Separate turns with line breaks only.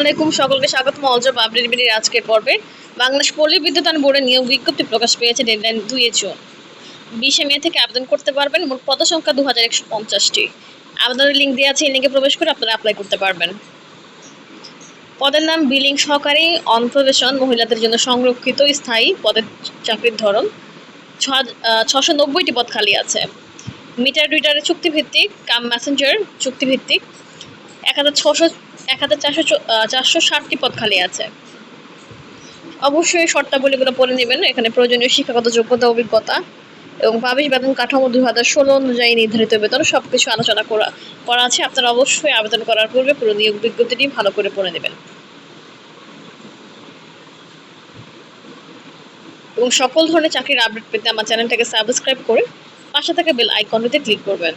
আলাইকুম, সকলকে স্বাগত মলজব আপডেট বিডির আজকের পর্বে। বাংলাদেশ পল্লী বিদ্যুতায়ন বোর্ডের নিয়োগ বিজ্ঞপ্তি প্রকাশ পেয়েছে ডেডলাইন দুই জুন। বিশে মে থেকে আবেদন করতে পারবেন, মোট পদ সংখ্যা দু হাজার একশো পঞ্চাশটি। আবেদনের লিঙ্ক দেওয়া আছে, এই লিঙ্কে প্রবেশ করে আপনারা অ্যাপ্লাই করতে পারবেন। পদের নাম বিলিং সহকারী, অনপ্রবেশন, মহিলাদের জন্য সংরক্ষিত, স্থায়ী পদের চাকরির ধরন। ছশো নব্বইটি পদ খালি আছে। মিটার রিডারের চুক্তিভিত্তিক, কাম ম্যাসেঞ্জার চুক্তিভিত্তিক। এক হাজার ছশো এক হাজার চারশো চারশো ষাটটি পদ খালি আছে। অবশ্যই শর্তাবলীগুলো পড়ে নেবেন। এখানে প্রয়োজনীয় শিক্ষাগত যোগ্যতা, অভিজ্ঞতা এবং পাবিশ বেতন কাঠামো দুই হাজার ষোলো অনুযায়ী নির্ধারিত বেতন সব কিছু আলোচনা করা করা আছে। আপনারা অবশ্যই আবেদন করার পূর্বে পুরো নিয়োগ বিজ্ঞপ্তিটি ভালো করে পড়ে নেবেন। এবং সকল ধরনের চাকরির আপডেট পেতে আমার চ্যানেলটাকে সাবস্ক্রাইব করে পাশে থাকা বেল আইকনটিতে ক্লিক করবেন।